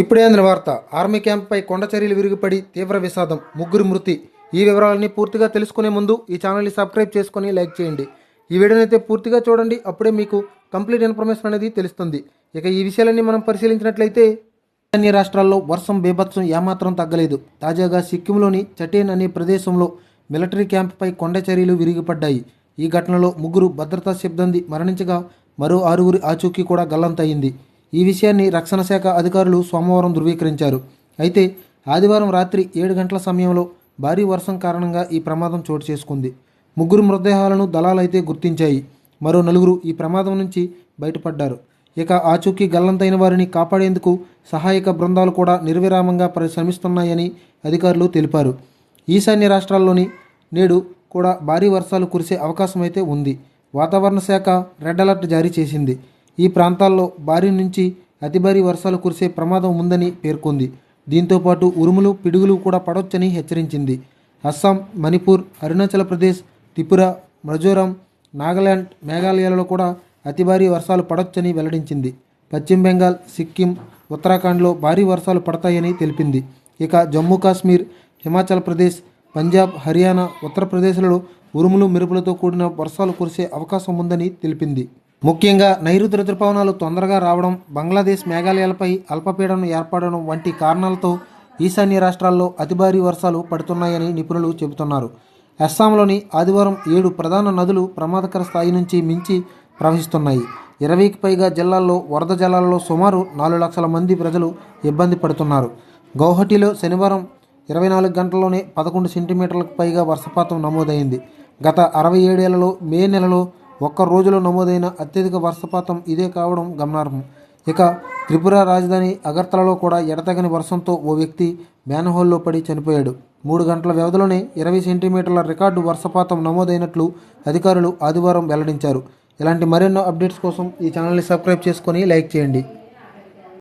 ఇప్పుడే అందిన వార్త. ఆర్మీ క్యాంప్పై కొండ చర్యలు విరిగిపడి తీవ్ర విషాదం. ముగ్గురు మృతి. ఈ వివరాలన్నీ పూర్తిగా తెలుసుకునే ముందు ఈ ఛానల్ని సబ్స్క్రైబ్ చేసుకొని లైక్ చేయండి. ఈ వీడియోని అయితే పూర్తిగా చూడండి. అప్పుడే మీకు కంప్లీట్ ఇన్ఫర్మేషన్ అనేది తెలుస్తుంది. ఇక ఈ విషయాలన్నీ మనం పరిశీలించినట్లయితే అన్ని రాష్ట్రాల్లో వర్షం బీభత్సం ఏమాత్రం తగ్గలేదు. తాజాగా సిక్కింలోని చటేన్ అనే ప్రదేశంలో మిలిటరీ క్యాంప్పై కొండ చర్యలు విరిగిపడ్డాయి. ఈ ఘటనలో ముగ్గురు భద్రతా సిబ్బంది మరణించగా మరో ఆరుగురి ఆచూకీ కూడా గల్లంతయింది. ఈ విషయాన్ని రక్షణ శాఖ అధికారులు సోమవారం ధృవీకరించారు. అయితే ఆదివారం రాత్రి ఏడు గంటల సమయంలో భారీ వర్షం కారణంగా ఈ ప్రమాదం చోటు చేసుకుంది. ముగ్గురు మృతదేహాలను దళాలైతే గుర్తించాయి. మరో నలుగురు ఈ ప్రమాదం నుంచి బయటపడ్డారు. ఇక ఆచూకీ గల్లంతైన వారిని కాపాడేందుకు సహాయక బృందాలు కూడా నిర్విరామంగా పరిశ్రమిస్తున్నాయని అధికారులు తెలిపారు. ఈశాన్య రాష్ట్రాల్లోని నేడు కూడా భారీ వర్షాలు కురిసే అవకాశం అయితే ఉంది. వాతావరణ శాఖ రెడ్ అలర్ట్ జారీ చేసింది. ఈ ప్రాంతాల్లో భారీ నుంచి అతి భారీ వర్షాలు కురిసే ప్రమాదం ఉందని పేర్కొంది. దీంతో పాటు ఉరుములు పిడుగులు కూడా పడవచ్చని హెచ్చరించింది. అస్సాం మణిపూర్ అరుణాచల్ ప్రదేశ్ త్రిపుర మిజోరాం నాగాలాండ్ మేఘాలయాలలో కూడా అతి భారీ వర్షాలు పడవచ్చని వెల్లడించింది. పశ్చిమ బెంగాల్ సిక్కిం ఉత్తరాఖండ్లో భారీ వర్షాలు పడతాయని తెలిపింది. ఇక జమ్మూ కాశ్మీర్ హిమాచల్ ప్రదేశ్ పంజాబ్ హర్యానా ఉత్తరప్రదేశ్లలో ఉరుములు మెరుపులతో కూడిన వర్షాలు కురిసే అవకాశం ఉందని తెలిపింది. ముఖ్యంగా నైరుతి రుతుపవనాలు తొందరగా రావడం బంగ్లాదేశ్ మేఘాలయాలపై అల్పపీడనం ఏర్పడడం వంటి కారణాలతో ఈశాన్య రాష్ట్రాల్లో అతి భారీ వర్షాలు పడుతున్నాయని నిపుణులు చెబుతున్నారు. అస్సాంలోని ఆదివారం ఏడు ప్రధాన నదులు ప్రమాదకర స్థాయి నుంచి మించి ప్రవహిస్తున్నాయి. ఇరవైకి పైగా జిల్లాల్లో వరద జలాల్లో సుమారు నాలుగు లక్షల మంది ప్రజలు ఇబ్బంది పడుతున్నారు. గౌహటిలో శనివారం ఇరవై నాలుగు గంటల్లోనే పదకొండు సెంటీమీటర్లకు పైగా వర్షపాతం నమోదైంది. గత అరవై ఏడేళ్ళలో మే నెలలో ఒక్క రోజులో నమోదైన అత్యధిక వర్షపాతం ఇదే కావడం గమనార్హం. ఇక త్రిపుర రాజధాని అగర్తలలో కూడా ఎడతగని వర్షంతో ఓ వ్యక్తి మ్యాన్హోల్లో పడి చనిపోయాడు. మూడు గంటల వ్యవధిలోనే ఇరవై సెంటీమీటర్ల రికార్డు వర్షపాతం నమోదైనట్లు అధికారులు ఆదివారం వెల్లడించారు. ఇలాంటి మరెన్నో అప్డేట్స్ కోసం ఈ ఛానల్ని సబ్స్క్రైబ్ చేసుకొని లైక్ చేయండి.